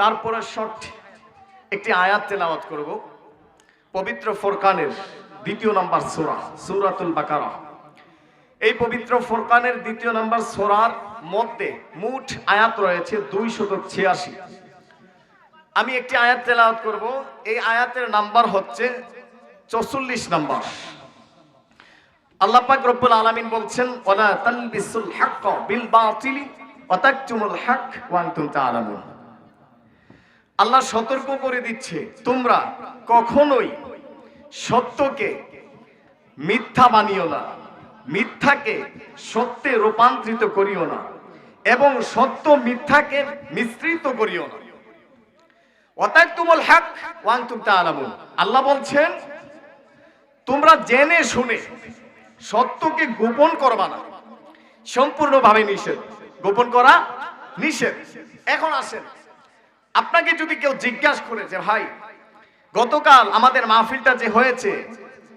তারপরে শর্ট একটি আয়াত তেলাওয়াত করব। পবিত্র ফোরকানের দ্বিতীয় নাম্বার সোরা, সূরাতুল বাকারা। এই পবিত্র ফোরকানের দ্বিতীয় নাম্বার সোরার মধ্যে মুঠ আয়াত রয়েছে দুই শত ছিয়াশি। আমি একটি আয়াত তেলাওয়াত করব। এই আয়াতের নাম্বার হচ্ছে চৌচল্লিশ নাম্বার। আল্লাহ পাক রব্বুল আলামিন বলছেন, ওয়ালা তালবিসুল হাক্ক বিল বাতিলি ওয়া তাকতুমুল হক ওয়া আনতুম তাআলামুন। আল্লাহ সতর্ক করে দিচ্ছে, তোমরা কখনোই সত্যকে মিথ্যা বানিও না, মিথ্যাকে সত্যে রূপান্তরিত করিও না এবং সত্য মিথ্যাকে মিশ্রিত করিও না। ওয়াতাকতুমুল হক ওয়া আনতুম তাআলামুন। আল্লাহ বলছেন, তোমরা জেনে শুনে সত্যকে গোপন করবা না, সম্পূর্ণভাবে নিষেধ। গোপন করা নিষেধ। এখন আসেন। আপনাকে যদি কেউ জিজ্ঞাসা করে যে, ভাই, গতকাল আমাদের মাহফিলটা যে হয়েছে,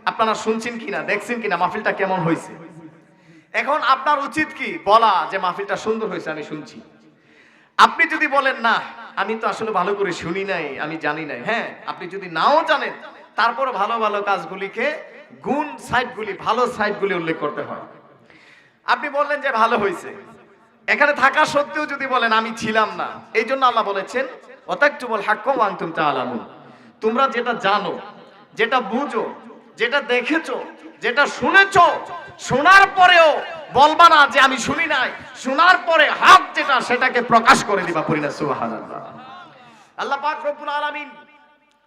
আপনারা শুনছেন কিনা, দেখছেন কিনা, মাহফিলটা কেমন হয়েছে? এখন আপনার উচিত কি বলা যে, মাহফিলটা সুন্দর হয়েছে, আমি শুনছি। আপনি যদি বলেন, না, আমি তো আসলে ভালো করে শুনি নাই, আমি জানি নাই। হ্যাঁ আপনি যদি নাও জানেন, তারপর ভালো ভালো কাজগুলিকে গুণ সাইডগুলি ভালো সাইডগুলি উল্লেখ করতে হয়। আপনি বললেন যে, ভালো হয়েছে। এখানে থাকা সত্ত্বেও যদি বলেন, আমি ছিলাম না। এই জন্য আল্লাহ বলেছেন তোমরা যেটা জানো, যেটা বুঝো, যেটা দেখেছ, যেটা শুনেছো, শোনার পরেও বলবা না যে আমি শুনি নাই। শোনার পরে হাত যেটা, সেটাকে প্রকাশ করে দিবা পরিনা সুবহানাল্লাহ। আল্লাহ পাক রব্বুল আলামিন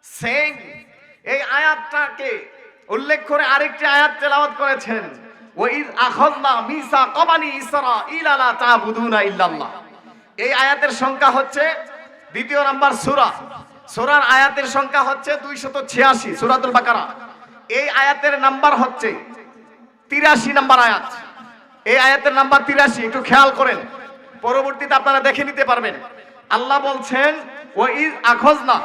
সেম এই আয়াতটাকে উল্লেখ করে আরেকটি আয়াত তেলাওয়াত করেছেন। ইসরাঈল লা তা'বুদুনা ইল্লাল্লাহ। এই আয়াতের সংখ্যা হচ্ছে দ্বিতীয় নাম্বার আয়াতের সংখ্যা হচ্ছে 286 সূরাতুল বাকারা। এই আয়াতের নাম্বার হচ্ছে 83 নাম্বার আয়াত। এই আয়াতের নাম্বার 83 একটু খেয়াল করেন। পরবর্তীতে আপনারা দেখে নিতে পারবেন। আল্লাহ বলছেন ওয়াইজ আখাযনা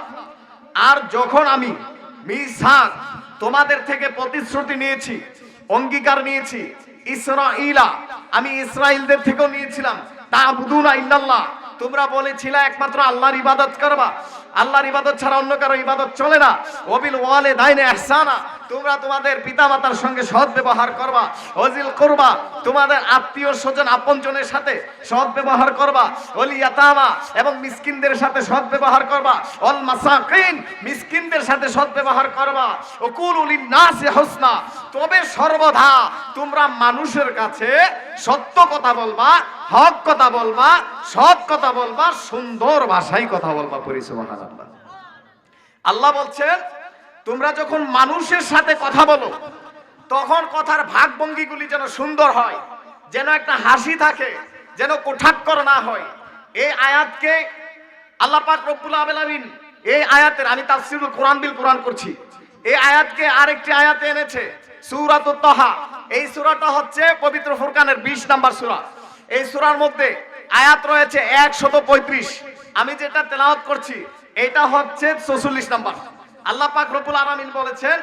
আর যখন আমি তোমাদের থেকে প্রতিশ্রুতি নিয়েছি অঙ্গীকার নিয়েছি। ইসরাইলা আমি ইসরাইলদের থেকেও নিয়েছিলাম। তা ইল্লাল্লাহ। তোমরা বলেছিলে একমাত্র আল্লাহর ইবাদত করবা। আল্লাহর ইবাদত ছাড়া অন্য কারও ইবাদত চলে না। ওবিল ওয়ালে দাইনে ইহসানা তোমরা তোমাদের পিতামাতার সঙ্গে সৎ ব্যবহার করবা। ওজিল করবা, তোমাদের আত্মীয় স্বজন আপনজনের সাথে সৎ ব্যবহার করবা। ওলি ইয়াতামা এবং মিসকিনদের সাথে সৎ ব্যবহার করবা। অল মাসাকিন, মিসকিনদের সাথে সৎ ব্যবহার করবা। ওকুল উলিন নাসি হোসনা, তবে সর্বদা তোমরা মানুষের কাছে সত্য কথা বলবা হক কথা বলবা, সৎ কথা বলবা, সুন্দর ভাষায় কথা বলবা আল্লাহ আল্লাহ বলছেন, তোমরা যখন মানুষের সাথে কথা বলো, তখন কথার ভাগভঙ্গিগুলি যেন সুন্দর হয়, যেন একটা হাসি থাকে, যেন কোঠাক্কর না হয়। এই আয়াতকে আল্লাহ পাক রব্বুল আলামিন, এই আয়াতের, আমি তাফসীরুল কোরআন বিল কোরআন করছি, এই আয়াতকে আরেকটি আয়াতে এনেছে, সূরাতুত তাহা। এই সূরাটা হচ্ছে পবিত্র ফুরকানের 20 নাম্বার সূরা। এই সুরার মধ্যে আয়াত রয়েছে 135 আমি যেটা তেলাওয়াত করছি, এটা হচ্ছে 44 নাম্বার। আল্লাহ পাক রব্বুল আলামিন বলেছেন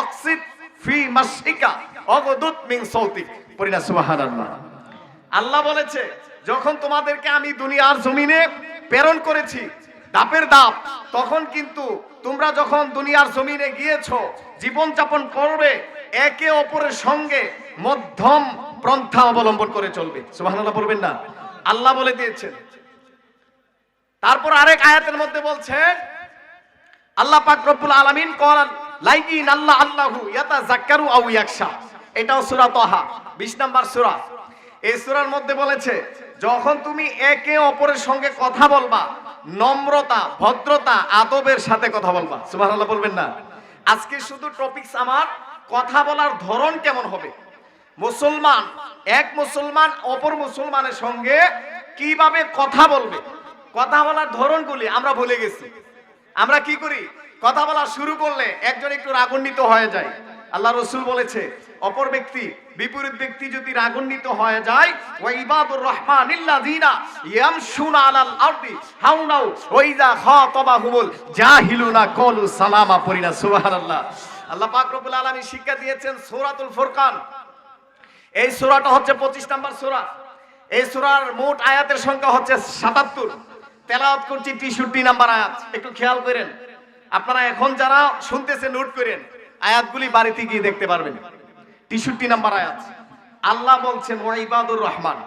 অক্সিদ ফি মাসিকা অগদুত সৌতিক পড়ি না, সুবহানাল্লাহ। আল্লাহ বলেছে, যখন তোমাদেরকে আমি দুনিয়ার জমিনে প্রেরণ করেছি, দাপের দাপ, তখন কিন্তু তোমরা যখন দুনিয়ার জমিনে গিয়েছো জীবন যাপন করবে, একে অপরের সঙ্গে মধ্যম পন্থা অবলম্বন করে চলবে। সুবহানাল্লাহ বলবেন না। আল্লাহ বলে দিয়েছেন। তারপর আরেক আয়াতের মধ্যে বলছেন আল্লাহ পাক রব্বুল আলামিন করান লাইকিন আল্লাহ আল্লাহু ইয়াতাযাক্কারু আও ইয়াকশা এটাও সূরা তাহা 20 নাম্বার সূরা। এই সূরার মধ্যে বলেছে, যখন তুমি একে অপরের সঙ্গে কথা বলবা, নম্রতা, ভদ্রতা, আদবের সাথে কথা বলবা। সুবহানাল্লাহ বলবেন না। আজকে শুধু টপিকস আমার, কথা বলার ধরন কেমন হবে? মুসলমান, এক মুসলমান অপর মুসলমানের সঙ্গে কীভাবে কথা বলবে? কথা বলার ধরনগুলি আমরা ভুলে গেছি। আমরা কি করি? কথা বলা শুরু করলে একজন একটু রাগান্বিত হয়ে যায়। আল্লাহ রসুল বলেছে, অপর ব্যক্তি, বিপরীত ব্যক্তি যদি রাগান্বিত হয়ে যায়, ওয়া ইবাদুর রহমান আলাল আরদি হাউনাউ জাহিলুনা সালামা সুবহানাল্লাহ। আল্লাহ পাক রব্বুল আলামিন শিক্ষা দিয়েছেন সূরাতুল ফুরকান। এই সূরাটা হচ্ছে 25 নাম্বার সূরা। এই সূরার মোট আয়াতের সংখ্যা হচ্ছে 77 তেলাওয়াত করছি তেষট্টি নাম্বার আয়াত। একটু খেয়াল করেন। আপনারা এখন যারা শুনতেছে নোট করেন, আয়াতগুলি বাড়িতে গিয়ে দেখতে পারবেন। তেষট্টি নাম্বার আয়াত। আল্লাহ বলছেন ওয়াইবাদুর রহমান,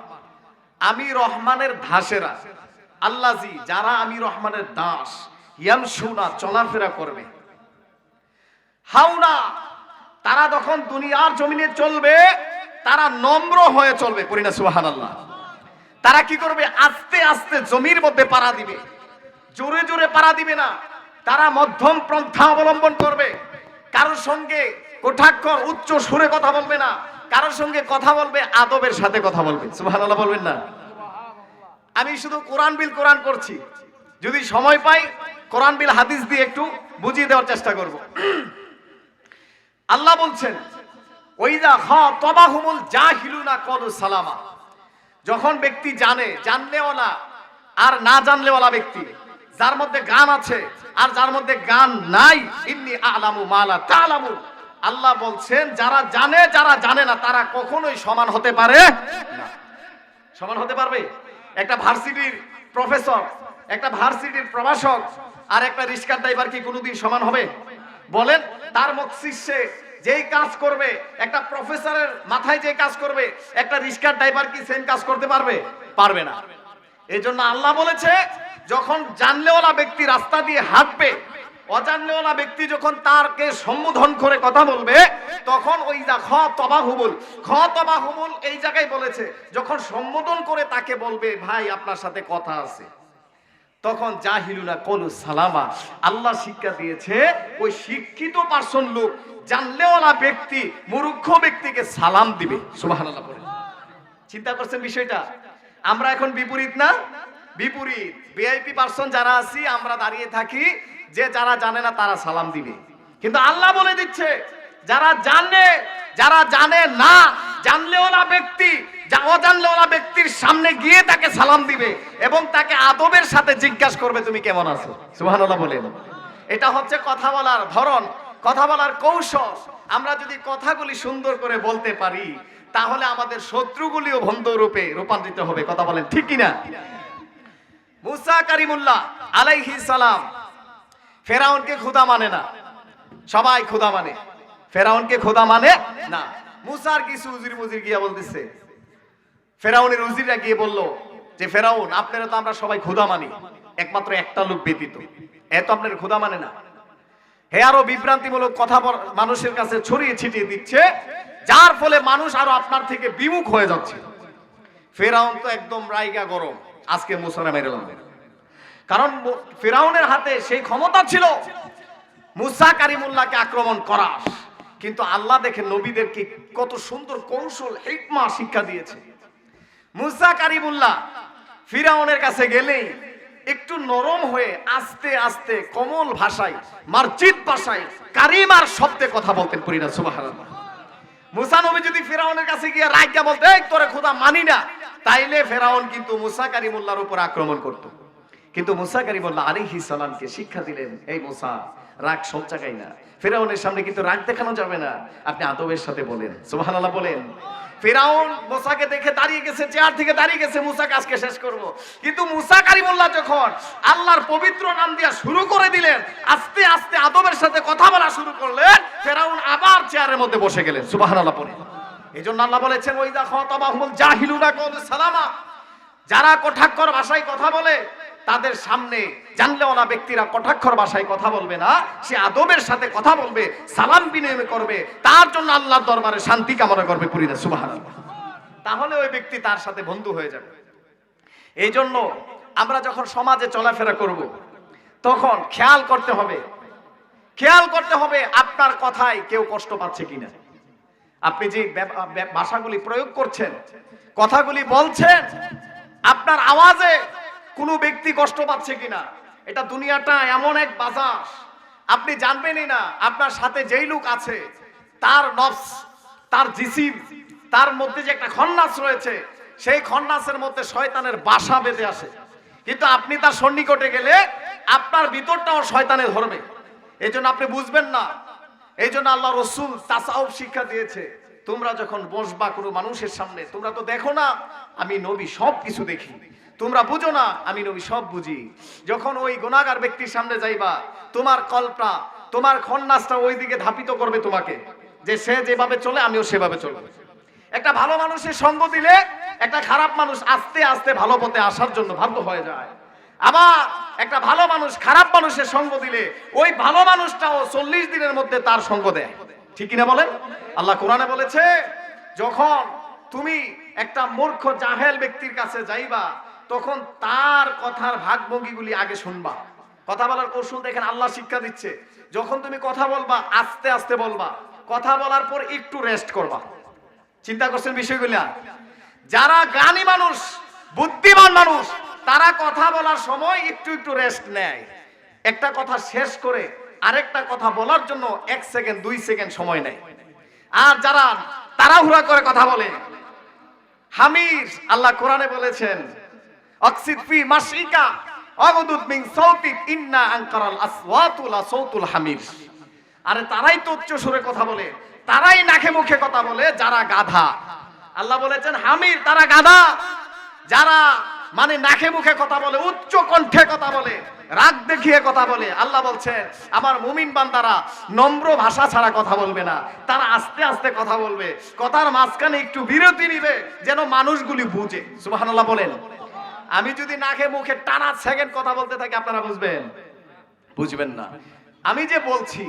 আমি রহমানের দাসেরা আল্লাজি যারা আমি রহমানের দাস ইয়ামসুনা চলাফেরা করবে। হাওনা, তারা যখন দুনিয়ার জমিনে চলবে তারা নম্র হয়ে চলবে পরিনা সুবাহান আল্লাহ তারা কি করবে? আস্তে আস্তে জমির মধ্যে পাড়া দিবে। জোরে জোরে পাড়া দিবে না। তারা মধ্যম পন্থা অবলম্বন করবে। কারোর সঙ্গে কোঠাক্ষর, উচ্চ সুরে কথা বলবে না। কারোর সঙ্গে কথা বলবে, আদবের সাথে কথা বলবে। সুবহানাল্লাহ বলবেন না? আমি শুধু কোরআন বিল কোরআন করছি। যদি সময় পাই, কোরআন বিল, হাদিস দিয়ে একটু বুঝিয়ে দেওয়ার চেষ্টা করব। আল্লাহ বলছেন ওইদা তবাহুমুল সালামা। যখন ব্যক্তি জানে জানলেওয়ালা আর না জানলেওয়ালা ব্যক্তি। যার মধ্যে গান আছে, আর যার মধ্যে গান নাই, ইন্নি আলামু মালা তালামু। আল্লাহ বলছেন, যারা জানে যারা জানে না, তারা কখনোই সমান হতে পারে না। সমান হতে পারবে? একটা ভার্সিটির প্রফেসর, একটা ভার্সিটির প্রভাষক, আর একটা রিস্কার ড্রাইভার কি কোনোদিন সমান হবে? বলেন, তার মস্তিষ্কে যেই কাজ করবে, একটা প্রফেসরের মাথায় যে কাজ করবে, একটা রিস্কার ড্রাইভার কি সেম কাজ করতে পারবে? পারবে না। এই জন্য আল্লাহ বলেছে, যখন জানলেওয়ালা ব্যক্তি রাস্তা দিয়ে হাঁটবে, অজানলেওয়ালা ব্যক্তি যখন তারকে সম্বোধন করে কথা বলবে, তখন ওই যা খ তবা হুবুল খ তবা হুবুল এই জায়গায় বলেছে, যখন সম্বোধন করে তাকে বলবে, ভাই, আপনার সাথে কথা আছে। তখন জাহিলুনা কলু সালামা, আল্লাহ শিক্ষা দিয়েছে, ওই শিক্ষিত পার্সন লোক, জানলেওয়ালা ব্যক্তি, মূর্খ ব্যক্তিকে সালাম দিবে। সুবহানাল্লাহ বলে চিন্তা করছেন বিষয়টা? আমরা এখন বিপরীত না? বিপরীত। ভিআইপি পার্সন যারা আছি, আমরা দাঁড়িয়ে থাকি, যে যারা জানে না তারা সালাম দিবে। কিন্তু আল্লাহ বলে দিচ্ছে, যারা জানে যারা জানে না, জানলেওয়ালা ব্যক্তি যা- অজানলেওয়ালা ব্যক্তির সামনে গিয়ে তাকে সালাম দিবে এবং তাকে আদবের সাথে জিজ্ঞাসা করবে, তুমি কেমন আছো? সুবহানাল্লাহ বলেন। এটা হচ্ছে কথা বলার ধরন, কথা বলার কৌশল। আমরা যদি কথাগুলি সুন্দর করে বলতে পারি, তাহলে আমাদের শত্রুগুলিও বন্ধ রূপে রূপান্তরিত হবে। কথা বলেন, ঠিক কিনা? মুসা কারিমুল্লাহ আলাইহি সালাম ফেরাউনকে খোদা মানে না। সবাই খোদা মানে। ফেরাউনকে খোদা মানে না। মুসার কিছু উজির মুজির গিয়া বলতেছে ফেরাউনের উজিররা গিয়ে বলল, যে ফেরাউন, আপনারা তো আমরা সবাই খোদা মানি। একমাত্র একটা লোক ব্যতীত। এত আপনার খোদা মানে না। হে আরও বিভ্রান্তিমূলক কথা মানুষের কাছে ছড়িয়ে ছিটিয়ে দিচ্ছে, যার ফলে মানুষ আরও আপনার থেকে বিমুখ হয়ে যাচ্ছে। ফেরাউন তো একদম রাইগা গরম। আজকে মুসারা মেরে কারণ ফেরাউনের হাতে সেই ক্ষমতা ছিল মুসা কারিমুল্লাহকে আক্রমণ করা কিন্তু আল্লাহ দেখে নবীদেরকে কত সুন্দর কৌশল, হিকমা, শিক্ষা দিয়েছে। মুসা কারিমুল্লাহ ফিরাউনের কাছে গেলেই একটু নরম হয়ে আস্তে আস্তে কমল ভাষায়, মার্জিত ভাষায় কারিমার শব্দে কথা বলতেন পরিনা সুবহানাল্লাহ। মুসা নবী যদি ফেরাউনের কাছে গিয়ে রাজ্ঞা বলতে, "এই তোরে খোদা মানি না, তাইলে ফেরাউন কিন্তু মুসা কারিমুল্লাহর উপর আক্রমণ করত। কিন্তু মুসা কারিমুল্লাহ আলাইহি সালামকে শিক্ষা দিলেন, এই মুসা, রাগ সব জায়গায় না। ফেরাউনের সামনে কিন্তু রাগ দেখানো যাবে না। আপনি আদবের সাথে বলেন, সুবহানাল্লাহ বলেন। ফেরাউন মুসাকে দেখে দাঁড়িয়ে গেছে, চেয়ার থেকে দাঁড়িয়ে গেছে, মুসা কাজকে শেষ করব। কিন্তু মুসা কারিমুল্লাহ যখন আল্লাহর পবিত্র নাম দিয়া শুরু করে দিলেন, আস্তে আস্তে আদবের সাথে কথা বলা শুরু করলেন, ফেরাউন আবার চেয়ারের মধ্যে বসে গেলেন, সুবহানাল্লাহ পড়ে। এই জন্য আল্লাহ বলেছেন ওই দেখো তবাহুল জাহিলুনা কল সালামা। যারা কঠাক্ষর ভাষায় কথা বলে তাদের সামনে জানলেওয়ালা ব্যক্তিরা কটাক্ষর ভাষায় কথা বলবে না, সে আদবের সাথে কথা বলবে, সালাম বিনিময় করবে, তার জন্য আল্লাহর দরবারে শান্তি কামনা করবে পুরিনা সুবহানাল্লাহ। তাহলে ওই ব্যক্তি তার সাথে বন্ধু হয়ে যাবে। এই জন্য আমরা যখন সমাজে চলাফেরা করব, তখন খেয়াল করতে হবে। খেয়াল করতে হবে আপনার কথায় কেউ কষ্ট পাচ্ছে কিনা। আপনি যে ভাষাগুলি প্রয়োগ করছেন, কথাগুলি বলছেন, আপনার আওয়াজে কোনো ব্যক্তি কষ্ট পাচ্ছে কিনা? এটা দুনিয়াটা এমন এক বাজার। আপনি জানবেনই না, আপনার সাথে যেই লোক আছে, তার নফস, তার জিসিম, তার মধ্যে যে একটা খন্নাস রয়েছে, সেই খন্নাসের মধ্যে শয়তানের বাসা বেঁধে আসে। কিন্তু আপনি তার সন্নিকটে গেলে আপনার ভিতরটাও শয়তানে ধরবে। এই জন্য আপনি বুঝবেন না। এই জন্য আল্লাহ রসুল তাসাউফ শিক্ষা দিয়েছে, তোমরা যখন বসবা কোনো মানুষের সামনে, তোমরা তো দেখো না, আমি নবী সব কিছু দেখি। তোমরা বুঝো না, আমি নবী সব বুঝি। যখন ওই গোনাগার ব্যক্তির সামনে যাইবা, তোমার কল্পনা, তোমার খন্নাসটা ওই দিকে ধাপিত করবে তোমাকে। যে সে যেভাবে চলে, আমিও সেভাবে চলবো। একটা ভালো মানুষের সঙ্গ দিলে একটা খারাপ মানুষ আস্তে আস্তে ভালো পথে আসার জন্য বাধ্য হয়ে যায়। আবার একটা ভালো মানুষ খারাপ মানুষের সঙ্গ দিলে ওই ভালো মানুষটাও চল্লিশ দিনের মধ্যে তার সঙ্গ দেয়। ঠিক কিনা বলেন? আল্লাহ কোরআনে বলেছে, যখন তুমি একটা মূর্খ জাহেল ব্যক্তির কাছে যাইবা তখন তার কথার ভাগভঙ্গিগুলি আগে শুনবা। কথা বলার কৌশল দেখেন আল্লাহ শিক্ষা দিচ্ছে। যখন তুমি কথা বলবা, আস্তে আস্তে বলবা। কথা বলার পর একটু রেস্ট করবা। চিন্তা করছেন বিষয়গুলা? যারা জ্ঞানী মানুষ, বুদ্ধিমান মানুষ, তারা কথা বলার সময় একটু একটু রেস্ট নেয়। একটা কথা শেষ করে আরেকটা কথা বলার জন্য এক সেকেন্ড দুই সেকেন্ড সময় নেয়। আর যারা তারা তাড়াহুড়া করে কথা বলে হামির আল্লাহ কোরআনে বলেছেন অক্সিদ ফি মাসিকা অগদুদ মিন সৌতিক ইন্না আনকারাল আসওয়াতু লা সৌতুল হামির আরে তারাই তো উচ্চ সুরে কথা বলে, তারাই নাকে মুখে কথা বলে, যারা গাধা। আল্লাহ বলেছেন, হামির, তারা গাধা। যারা মানে নাকে মুখে কথা বলে, উচ্চ কণ্ঠে কথা বলে, রাগ দেখিয়ে কথা বলে, আল্লাহ বলছে আমার মুমিন বান্দারা নম্র ভাষা ছাড়া কথা বলবে না। তারা আস্তে আস্তে কথা বলবে। কথার মাঝখানে একটু বিরতি নিবে, যেন মানুষগুলি বুঝে। সুবহানাল্লাহ বলেন। আমি যদি না খেয়ে মুখে টানা সেকেন্ড কথা বলতে থাকি, আপনারা বুঝবেন? বুঝবেন না। আমি যে বলছি,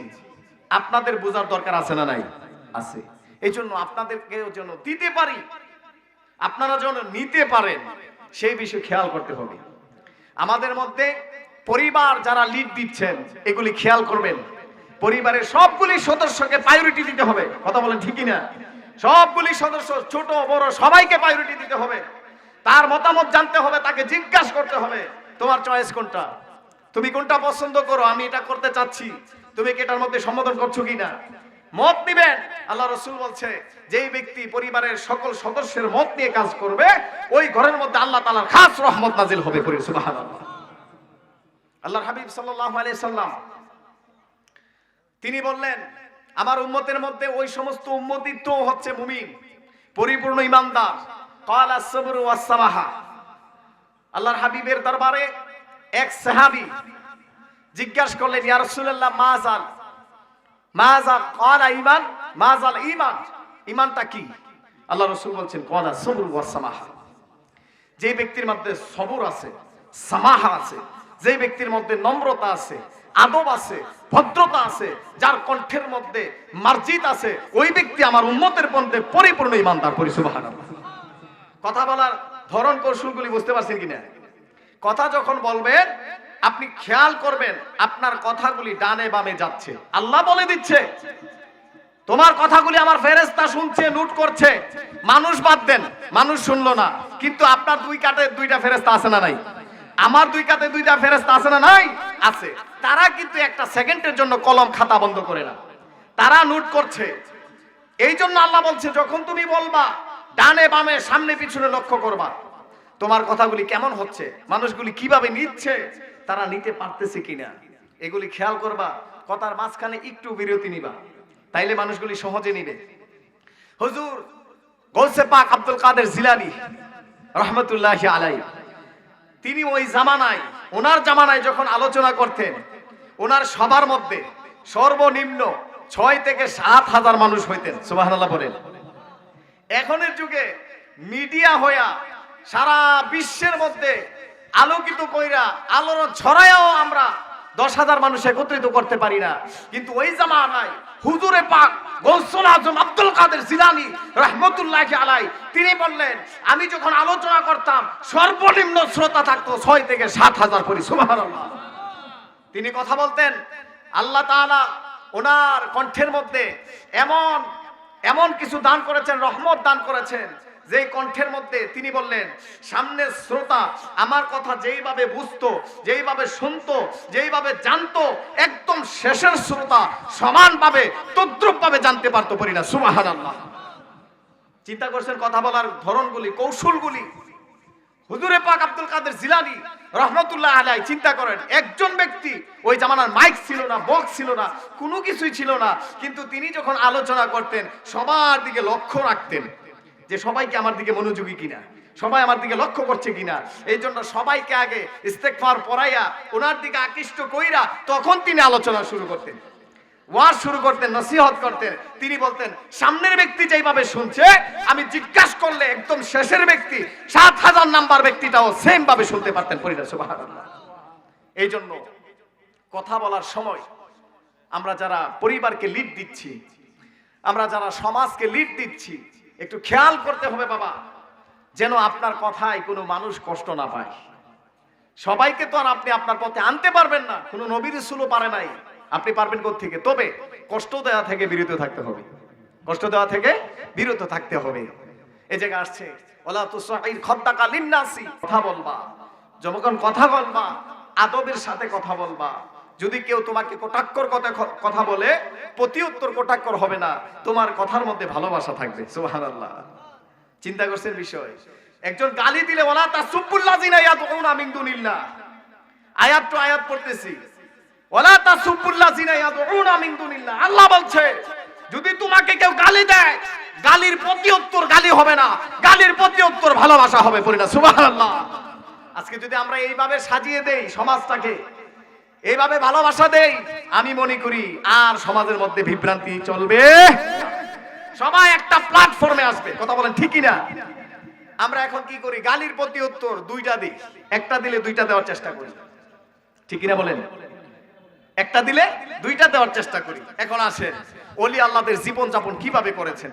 আপনাদের বোঝার দরকার আছে না নাই? আছে। এই জন্য আপনাদেরকে যেন দিতে পারি, আপনারা যেন নিতে পারেন, সেই বিষয়ে খেয়াল করতে হবে। আমাদের মধ্যে পরিবার যারা লিড দিচ্ছেন, এগুলি খেয়াল করবেন। পরিবারের সবগুলি সদস্যকে প্রায়োরিটি দিতে হবে। কথা বলেন ঠিকই না সবগুলি সদস্য, ছোট, বড়, সবাইকে প্রায়োরিটি দিতে হবে। তার মতামত জানতে হবে, তাকে জিজ্ঞাসা করতে হবে, তোমার চয়েস কোনটা? তুমি কোনটা পছন্দ করো? আমি এটা করতে চাচ্ছি। তুমি কি এটার মধ্যে সম্বোধন করছ কিনা মত নিবেন আল্লাহ রসুল বলছে, যেই ব্যক্তি পরিবারের সকল সদস্যের মত নিয়ে কাজ করবে, ওই ঘরের মধ্যে আল্লাহ তালার খাস রহমত নাজিল হবে আল্লাহর হাবিব সাল্লাম, তিনি বললেন, আমার উম্মতের মধ্যে ওই সমস্ত উম্মতিত্ব হচ্ছে মুমিন, পরিপূর্ণ ইমানদার কাল আসবর ওয়াসামাহা আল্লাহর হাবিবের দরবারে এক সাহাবী জিজ্ঞাসা করলেন, ইয়া মাজাল মাজা কালা ঈমান, মাজাল ঈমান। ঈমানটা কি? আল্লাহ রাসূল বলছেন, কালা সবর ওয়াসামাহা যে ব্যক্তির মধ্যে সবর আছে, সামাহা আছে, যে ব্যক্তির মধ্যে নম্রতা আছে, আদব আছে, ভদ্রতা আছে, যার কণ্ঠের মধ্যে মার্জিত আছে, ওই ব্যক্তি আমার উন্মতের মধ্যে পরিপূর্ণ ইমানদার পরিসুবাহান কথা বলার ধরন কৌশলগুলি বুঝতে পারছেন কিনা? কথা যখন বলবেন, আপনি খেয়াল করবেন, আপনার কথাগুলি ডানে বামে যাচ্ছে। আল্লাহ বলে দিচ্ছে, তোমার কথাগুলি আমার ফেরেস্তা শুনছে, নোট করছে। মানুষ বাদ দেন, মানুষ শুনলো না। কিন্তু আপনার দুই কাটে দুইটা ফেরেস্তা আছে না নাই? আমার দুই কাতে দুইটা ফেরেস্তা আছে না নাই? আছে। তারা কিন্তু একটা সেকেন্ডের জন্য কলম খাতা বন্ধ করে না। তারা নোট করছে। এই জন্য আল্লাহ বলছে, যখন তুমি বলবা ডানে বামে সামনে পিছনে লক্ষ্য করবা। তোমার কথাগুলি কেমন হচ্ছে? মানুষগুলি কীভাবে নিচ্ছে? তারা নিতে পারতেছে কিনা? এগুলি খেয়াল করবা। কথার মাঝখানে একটু বিরতি নিবা। তাইলে মানুষগুলি সহজে নিবে। হুজুর গৌসে পাক আব্দুল কাদের জিলানি, রহমতুল্লাহ আলাই তিনি ওই জামানায়, ওনার জামানায় যখন আলোচনা করতেন, ওনার সবার মধ্যে সর্বনিম্ন ছয় থেকে সাত হাজার মানুষ হইতেন। সুবাহ বলেন। এখনের যুগে মিডিয়া হইয়া সারা বিশ্বের মধ্যে আলোকিত কইরা, আলোর ছড়ায়াও আমরা দশ হাজার মানুষ একত্রিত করতে পারি না। কিন্তু ওই জামানায় হুজুরে পাক গৌসুল আজম আব্দুল কাদের জিলানি রহমতুল্লাহ আলাই তিনি বললেন, আমি যখন আলোচনা করতাম, সর্বনিম্ন শ্রোতা থাকতো ছয় থেকে সাত হাজার করি। তিনি কথা বলতেন, আল্লাহ তাআলা ওনার কণ্ঠের মধ্যে এমন এমন কিছু দান করেছেন, রহমত দান করেছেন, যে কণ্ঠের মধ্যে তিনি বললেন, সামনের শ্রোতা আমার কথা যেইভাবে বুঝতো, যেইভাবে শুনতো, যেইভাবে জানতো, একদম শেষের শ্রোতা সমানভাবে, তদ্রুপভাবে জানতে পারতো পারি না সুমাহ চিন্তা করছেন কথা বলার ধরনগুলি, কৌশলগুলি। হুজুরে পাক আব্দুল কাদের জিলানি রহমতুল্লাহ আলাই চিন্তা করেন, একজন ব্যক্তি ওই জামানার মাইক ছিল না, বক্স ছিল না, কোনো কিছুই ছিল না, কিন্তু তিনি যখন আলোচনা করতেন, সবার দিকে লক্ষ্য রাখতেন যে সবাইকে আমার দিকে মনোযোগী কিনা, সবাই আমার দিকে লক্ষ্য করছে কিনা। এই জন্য সবাইকে আগে ইস্তেকফার পড়াইয়া ওনার দিকে আকৃষ্ট কইরা তখন তিনি আলোচনা শুরু করতেন। ওয়াজ শুরু করতেন, নসিহত করতেন। তিনি বলতেন, সামনের ব্যক্তি যেইভাবে শুনছে, আমি জিজ্ঞাসা করলে একদম শেষের ব্যক্তি, সাত হাজার নাম্বার ব্যক্তিটাও সেম ভাবে শুনতে পারতেন পরিণাম সুবহানাল্লাহ। এই জন্য কথা বলার সময় আমরা যারা পরিবারকে লিড দিচ্ছি, আমরা যারা সমাজকে লিড দিচ্ছি, একটু খেয়াল করতে হবে বাবা, যেন আপনার কথায় কোনো মানুষ কষ্ট না পায়। সবাইকে তো আর আপনি আপনার পথে আনতে পারবেন না, কোনো নবীর সুলো পারে নাই। আপনি পারবেন থেকে তবে কষ্ট দেওয়া থেকে বিরত থাকতে হবে। কষ্ট দেওয়া থেকে বিরত থাকতে হবে। এই জায়গা আসছে, ওলা তুসাইর খদ্দাকা লিন্নাসি কথা বলবা। যখন কথা বলবা, আদবের সাথে কথা বলবা। যদি কেউ তোমাকে কটাক্কর কথা কথা বলে প্রতি উত্তর কটাক্কর হবে না। তোমার কথার মধ্যে ভালোবাসা থাকবে, সুবহানাল্লাহ। চিন্তা করছেন বিষয়? একজন গালি দিলে, ওলা তা সুব্বুল্লাযিনা ইয়াদউনা মিন দুনিল্লাহ আয়াত তো আয়াত পড়তেছি। ওলা তা সুব্বুল্লাযিনা ইয়াদউনা মিন দুনিল্লাহ। আল্লাহ বলছে, যদি তোমাকে কেউ গালি দেয়, গালির প্রতি উত্তর গালি হবে না। গালির প্রতি উত্তর ভালোবাসা হবে পরিণা সুবহানাল্লাহ। আজকে যদি আমরা এইভাবে সাজিয়ে দেই সমাজটাকে, এইভাবে ভালোবাসা দেই, আমি মনে করি আর সমাজের মধ্যে বিভ্রান্তি চলবে। সবাই একটা প্ল্যাটফর্মে আসবে, কথা বলেন ঠিকই না? আমরা এখন কি করি? গালির প্রতি উত্তর দুইটা দিই। একটা দিলে দুইটা দেওয়ার চেষ্টা করি। ঠিকই না বলেন? একটা দিলে দুইটা দেওয়ার চেষ্টা করি। এখন আসেন অলি আল্লাহদের জীবন যাপন কীভাবে করেছেন?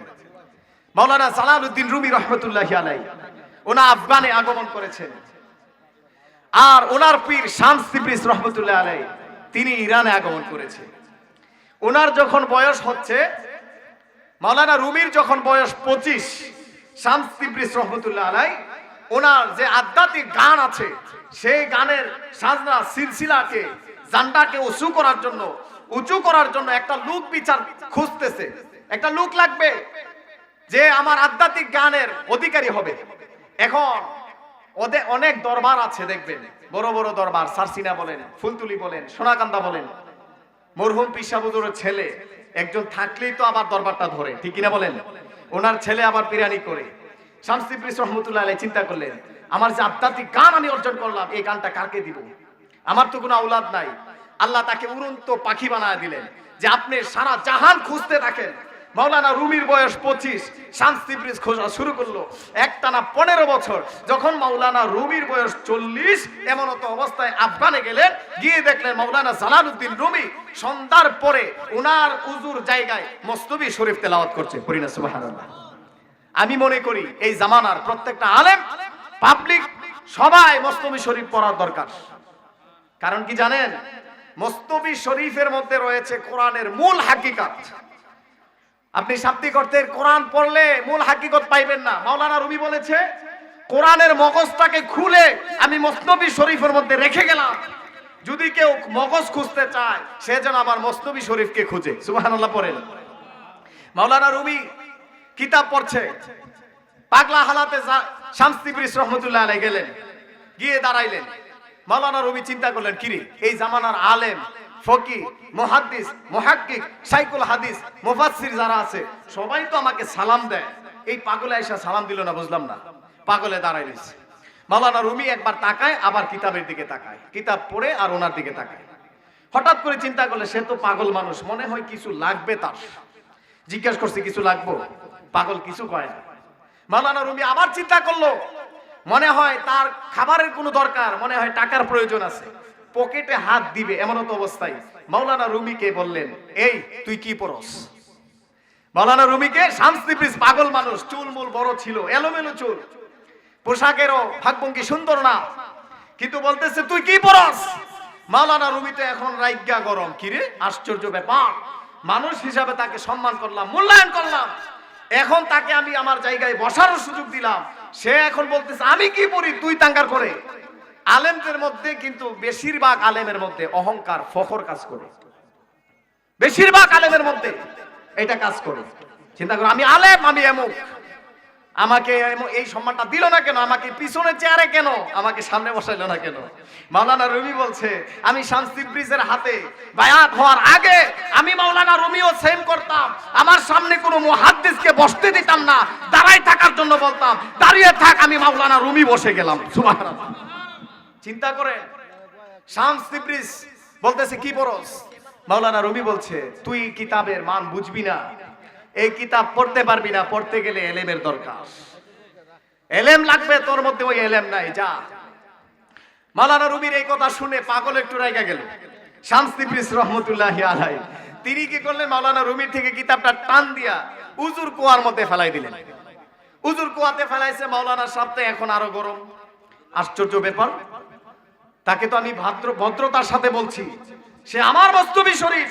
মাওলানা জালালউদ্দিন রুমি রহমতুল্লাহ আলাই ওনা আফগানে আগমন করেছেন। আর ওনার পীর শামস তিবরিস রহমতুল্লাহ আলাই তিনি ইরানে আগমন করেছেন। ওনার যখন বয়স হচ্ছে, মাওলানা রুমির যখন বয়স পঁচিশ, শামস তিবরিস রহমতুল্লাহ আলাই ওনার যে আধ্যাত্মিক গান আছে, সেই গানের সাজনা সিলসিলাকে জানটাকে উঁচু করার জন্য, উঁচু করার জন্য একটা লুক বিচার খুঁজতেছে। একটা লুক লাগবে যে আমার আধ্যাত্মিক জ্ঞানের অধিকারী হবে। এখন ওদের অনেক দরবার আছে, দেখবেন। বড় বড় দরবার, সারসিনা বলেন, ফুলতুলি বলেন, সোনাকান্দা বলেন। মরহুম পিসাবুদুরের ছেলে, একজন থাকলেই তো আবার দরবারটা ধরে, ঠিক কিনা বলেন? ওনার ছেলে আবার পিরানি করে। শামসিপ্রিস রহমতুল্লাহ চিন্তা করলেন, আমার যে আধ্যাত্মিক গান আমি অর্জন করলাম, এই গানটা কাকে দিব? আমার তো কোনো আউলাদ নাই। আল্লাহ তাকে উড়ন্ত পাখি বানায় দিলেন, যে আপনি সারা জাহান খুঁজতে থাকেন। মাওলানা রুমির বয়স পঁচিশ শান্তি ব্রিজ খোঁজা শুরু করল। একটানা পনেরো বছর, যখন মাওলানা রুমির বয়স চল্লিশ এমন অবস্থায় আফগানে গেলেন, গিয়ে দেখলেন মাওলানা জালালউদ্দিন রুমি সন্ধ্যার পরে উনার উজুর জায়গায় মস্তবি শরীফ তেলাওয়াত করছে। পরিনা আমি মনে করি, এই জামানার প্রত্যেকটা আলেম পাবলিক সবাই মস্তবি শরীফ পড়ার দরকার। কারণ কি জানেন? মস্তবি শরীফের মধ্যে রয়েছে কোরআনের মূল হাকিকাত। আপনি শাব্দিক অর্থের কোরআন পড়লে মূল হাকিকত পাইবেন না। মাওলানা রুমি বলেছে, কোরআনের মগজটাকে খুলে আমি মস্তবি শরীফের মধ্যে রেখে গেলাম। যদি কেউ মগজ খুঁজতে চায়, সে যেন আমার মস্তবি শরীফকে খুঁজে। সুবহানাল্লাহ পড়েন। মাওলানা রুমি কিতাব পড়ছে। পাগলা হালাতে শামস্তিব্রিস রহমতুল্লাহ গেলেন, গিয়ে দাঁড়াইলেন। মাওলানা রবি চিন্তা করলেন, কিরে, এই জামানার আলেম, ফকি, মুহাদ্দিস, মুহাক্কিক, সাইকুল হাদিস, মুফাসসির যারা আছে, সবাই তো আমাকে সালাম দেয়। এই পাগলে আইসা সালাম দিল না, বুঝলাম না। পাগলে দাঁড়াই রয়েছে। মাওলানা রুমি একবার তাকায়, আবার কিতাবের দিকে তাকায়। কিতাব পড়ে আর ওনার দিকে তাকায়। হঠাৎ করে চিন্তা করলে, সে তো পাগল মানুষ, মনে হয় কিছু লাগবে তার। জিজ্ঞাসা করছে, কিছু লাগবো? পাগল কিছু কয় না। মাওলানা রুমি আবার চিন্তা করল মনে হয় তার খাবারের কোনো দরকার, মনে হয় টাকার প্রয়োজন আছে। পকেটে হাত দিবে এমন তো অবস্থায়। মাওলানা রুমিকে বললেন, এই, তুই কি পরস মাওলানা রুমিকে শামসিপ্রিস পাগল মানুষ, চুল মূল বড় ছিল, এলোমেলো চুল। পোশাকেরও ভাগভঙ্গি সুন্দর না। কিন্তু বলতেছে, তুই কি পরস মাওলানা রুমি তো এখন রাইগা গরম। কিরে আশ্চর্য ব্যাপার। মানুষ হিসাবে তাকে সম্মান করলাম, মূল্যায়ন করলাম। এখন তাকে আমি আমার জায়গায় বসারও সুযোগ দিলাম। সে এখন বলতেছে, আমি কি পড়ি? তুই তাঙ্গার করে আলেমদের মধ্যে কিন্তু বেশিরভাগ আলেমের মধ্যে অহংকার, ফখর কাজ করে। বেশিরভাগ আলেমের মধ্যে এটা কাজ করে। চিন্তা করো, আমি আলেম, আমি এমুক আমাকে এই সম্মানটা দিল না কেন? আমাকে পিছনে চেয়ারে কেন? আমাকে সামনে বসাইলো না কেন? মাওলানা রুমি বলছে, আমি শান্তি ব্রিজের হাতে বায়াত হওয়ার আগে আমি মাওলানা রুমিও সেম করতাম। আমার সামনে কোনো মুহাদ্দিসকে বসতে দিতাম না দাঁড়াই থাকার জন্য বলতাম, দাঁড়িয়ে থাক, আমি মাওলানা রুমি বসে গেলাম। চিন্তা করে শামস তিব্রিস বলতেছে কি পড়স মাওলানা রুমি বলছে, তুই কিতাবের মান বুঝবি না এই কিতাব পড়তে পারবি না, পড়তে গেলে এলেমের দরকার। এলেম লাগবে, তোর মধ্যে ওই এলেম নাই, যা। মাওলানা রবির এই কথা শুনে পাগল একটু রাইগা গেল। শামস তিব্রিস রহমতুল্লাহ আলাই তিনি কি করলেন? মাওলানা রুমির থেকে কিতাবটা টান দিয়া উজুর কুয়ার মধ্যে ফেলাই দিলেন। উজুর কুয়াতে ফেলাইছে মাওলানার সাথে এখন আরও গরম। আশ্চর্য ব্যাপার। তাকে তো আমি ভাদ্র ভদ্রতার সাথে বলছি। সে আমার বস্তুবি শরীর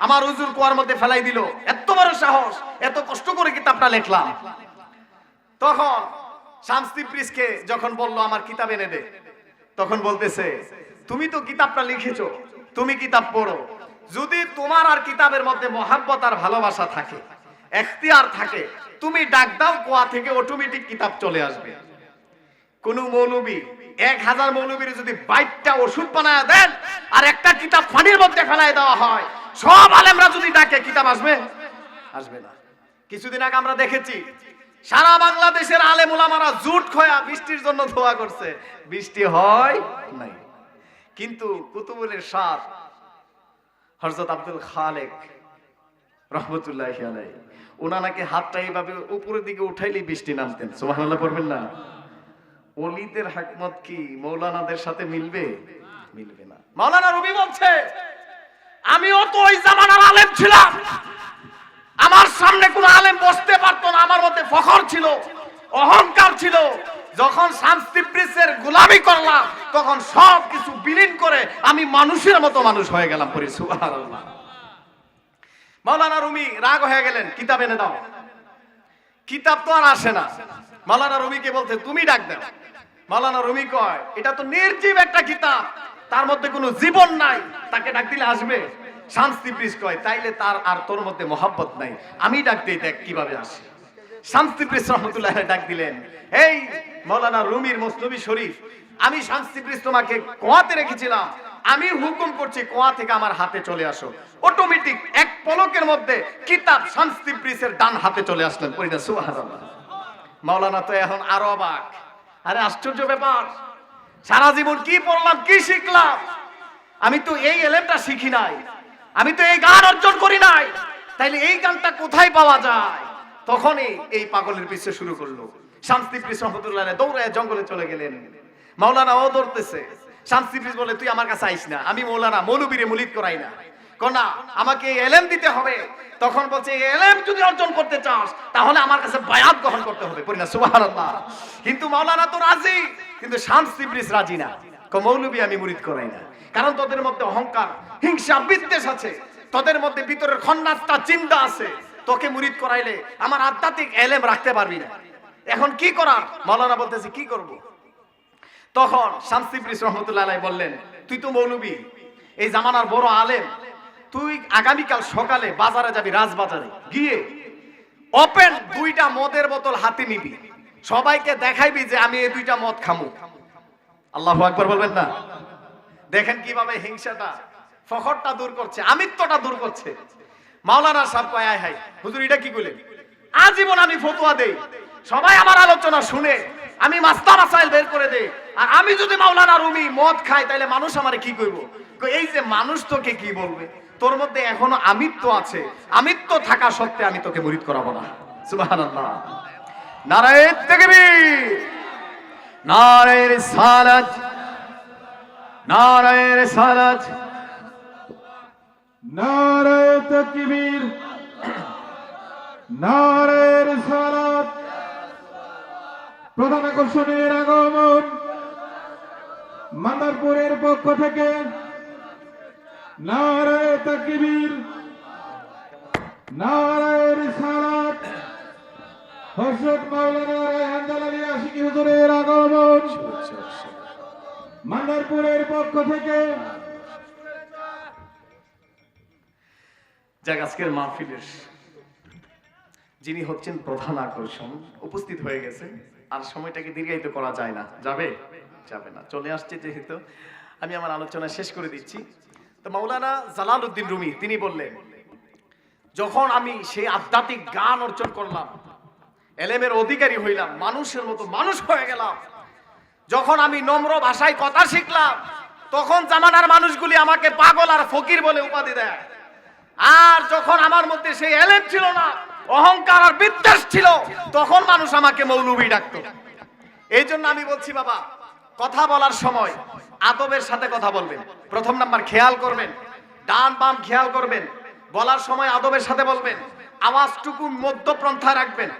আমার উজুর কুয়ার মধ্যে ফেলাই দিল। এত বড় সাহস, এত কষ্ট করে কিতাবটা লিখলাম। তখন শামস্তি প্রিসকে যখন বলল, আমার কিতাব এনে দে। তখন বলতেছে, তুমি তো কিতাবটা লিখেছো, তুমি কিতাব পড়ো। যদি তোমার আর কিতাবের মধ্যে মহাব্বত আর ভালোবাসা থাকে, এখতিয়ার থাকে, তুমি ডাক দাও, কোয়া থেকে অটোমেটিক কিতাব চলে আসবে। কোন মৌলবী, এক হাজার মৌলবীর যদি বাইকটা ওষুধ বানায় দেন, আর একটা কিতাব পানির মধ্যে ফেলায় দেওয়া হয় সব আলেমরা যদি ডাকে, কিতাব আসবে? আসবে না। কিছুদিন আগে আমরা দেখেছি, সারা বাংলাদেশের আলেম ওলামারা জুট খয়া বৃষ্টির জন্য দোয়া করছে। বৃষ্টি হয় নাই। কিন্তু কুতুবুলের সাথ হযরত আব্দুল খালেক রহমতুল্লাহ আলাই ওনা নাকি হাতটা এইভাবে উপরের দিকে উঠাইলেই বৃষ্টি নামতেন। সুবহানাল্লাহ পড়বেন না? অলিদের হাকমত কি মৌলানাদের সাথে মিলবে? মিলবে না। মাওলানা রবি বলছে আমিও তো ওই জামানার আলেম ছিলাম। আমার সামনে কোনো আলেম বসতে পারতো না, আমার মধ্যে ফখর ছিল, অহংকার ছিল। যখন শান্তিপ্রিসের গোলামি করলাম, তখন সব কিছু বিলীন করে আমি মানুষের মতো মানুষ হয়ে গেলাম পরি মাওলানা রুমি, রাগ হয়ে গেলেন, কিতাব এনে দাও। কিতাব তো আর আসে না। মালানা রুমিকে বলতে তুমি ডাক দাও। মালানা রুমি কয়, এটা তো নির্জীব একটা কিতাব। তার মধ্যে কোনো জীবন নাই। তাকে ডাক দিলে আসবে। শান্তি প্রিস কয়, তাইলে তার আর তোর মধ্যে মহাব্বত নাই। আমি ডাক দিই, দেখ কীভাবে আসে। শান্তি প্রিস রহমতুল্লাহ ডাক দিলেন, এই মৌলানা রুমির মসনবী শরীফ, আমি শান্তি প্রিস তোমাকে কোয়াতে রেখেছিলাম। আমি হুকুম করছি কোয়া থেকে আমার হাতে চলে আসো। অটোমেটিক এক পলকের মধ্যে কিতাব শান্তি প্রিসের ডান হাতে চলে আসলেন। পরিণা সুবহানাল্লাহ। মাওলানা তো এখন আরও অবাক। আরে আশ্চর্য ব্যাপার। সারা জীবন কি পড়লাম, কি শিখলাম? আমি তো এই এলেমটা শিখি নাই। আমি তো এই গান অর্জন করি নাই। তাইলে এই গানটা কোথায় পাওয়া যায়? তখনই এই পাগলের পিছে শুরু করল। শান্তি প্রিস রহমতুল্লাহ দৌড়ে জঙ্গলে চলে গেলেন। ও দৌড়তেছে। শান্তি প্রিস বলে, তুই আমার কাছে আইস না। আমি মৌলানা মৌলবীরে মুলিদ করাই না। কোনা, আমাকে এলেম দিতে হবে। তখন বলছে এলেম যদি অর্জন করতে চাস, তাহলে আমার কাছে বায়াত গ্রহণ করতে হবে। পড়ি কিন্তু মাওলানা তো রাজি। কিন্তু শান্তি প্রিস রাজি না। মৌলবী, আমি মুরিদ করাই না। কারণ তোদের মধ্যে অহংকার, হিংসা, বিদ্বেষ আছে। তোদের মধ্যে ভিতরের খন্নাস্তা চিন্তা আছে। তোকে মুরিদ করাইলে আমার আধ্যাত্মিক এলেম রাখতে পারবি না। এখন কি করার? মাওলানা বলতেছে, কি করব? তখন শান্তি প্রিস রহমতুল্লাহ বললেন, তুই তো মৌলবী, এই জামানার বড় আলেম। তুই আগামীকাল সকালে বাজারে যাবি, রাজবাজারে। গিয়ে ওপেন দুইটা মদের বোতল হাতে নিবি। সবাইকে দেখাইবি যে আমি এই দুইটা মদ খামু। আল্লাহ আকবার বলবেন না? দেখেন কীভাবে হিংসাটা, ফখরটা দূর করছে, আমিত্বটা দূর করছে। মাওলানা সাহেব কয়, আয় হাই হুজুর এটা কি করলেন আজীবন আমি ফতোয়া দেই। সবাই আমার আলোচনা শুনে, আমি মাস্তা মাসাইল বের করে দেই। আর আমি যদি মাওলানা রুমি মদ খাই তাহলে মানুষ আমারে কি করব এই যে মানুষ তোকে কি বলবে? তোর মধ্যে এখনও আমিত্ব আছে। আমিত্ব থাকা সত্ত্বে আমি তোকে মুরিদ করাবো না। সুবহানাল্লাহ। নারায়ণ নারায়ণ সালাত নারায়ণ সালাত নারে তকবীর নারে রিসালাত প্রধান আকর্ষণের আগমন। মান্দারপুরের পক্ষ থেকে নারে তকবীর নারে রিসালাত হযরত মাওলানা রায়হান জালালী আশিকি হুজুরের আগমন। মান্দারপুরের পক্ষ থেকে। যাক, আজকের মাহফিলের যিনি হচ্ছেন প্রধান আকর্ষণ, উপস্থিত হয়ে গেছে। আর সময়টাকে দীর্ঘায়িত করা যায় না। যাবে? যাবে না। চলে আসছে যেহেতু। আমি আমার আলোচনা শেষ করে দিচ্ছি। তো মাওলানা জালাল উদ্দিন রুমি, তিনি বললেন, যখন আমি সেই আধ্যাত্মিক জ্ঞান অর্জন করলাম এলেমের অধিকারী হইলাম, মানুষের মতো মানুষ হয়ে গেলাম। যখন আমি নম্র ভাষায় কথা শিখলাম, তখন জামানার মানুষগুলি আমাকে পাগল আর ফকির বলে উপাধি দেয়। আর যখন আমার মধ্যে সেই এলেম ছিল না, অহংকার আর বিদ্বেষ ছিল, তখন মানুষ আমাকে মৌলবি ডাকতো। এই জন্য আমি বলছি, বাবা, কথা বলার সময় আদবের সাথে কথা বলবেন। প্রথম নাম্বার, খেয়াল করবেন। ডান বাম খেয়াল করবেন। বলার সময় আদবের সাথে বলবেন। আওয়াজটুকু মধ্যপ্রন্থা রাখবেন।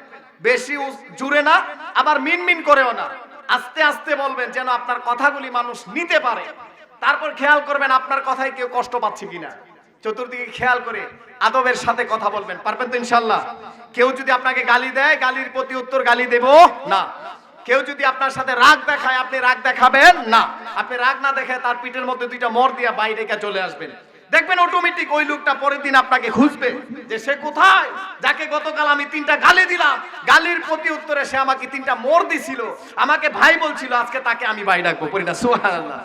বেশি জুড়ে না, আবার মিনমিন করেও না। আস্তে আস্তে বলবেন যেন আপনার কথাগুলি মানুষ নিতে পারে। তারপর খেয়াল করবেন আপনার কথায় কেউ কষ্ট পাচ্ছে কিনা। চতুর্দিকে খেয়াল করে আদবের সাথে কথা বলবেন। পারবেন তো ইনশাল্লাহ কেউ যদি আপনাকে গালি দেয়, গালির প্রতি উত্তর গালি দেব? না। কেউ যদি আপনার সাথে রাগ দেখায়, আপনি রাগ দেখাবেন? না। আপনি রাগ না দেখে তার পিঠের মধ্যে দুইটা মর দিয়া বাইরে চলে আসবেন। দেখবেন অটোমেটিক ওই লোকটা পরের দিন আপনাকে খুঁজবে যে সে কোথায়? যাকে গতকাল আমি তিনটা গালি দিলাম, গালির প্রতি উত্তরে সে আমাকে তিনটা মোর দিছিল। আমাকে ভাই বলছিল, আজকে তাকে আমি ভাই ডাকবো। পরি না, সুবহানাল্লাহ।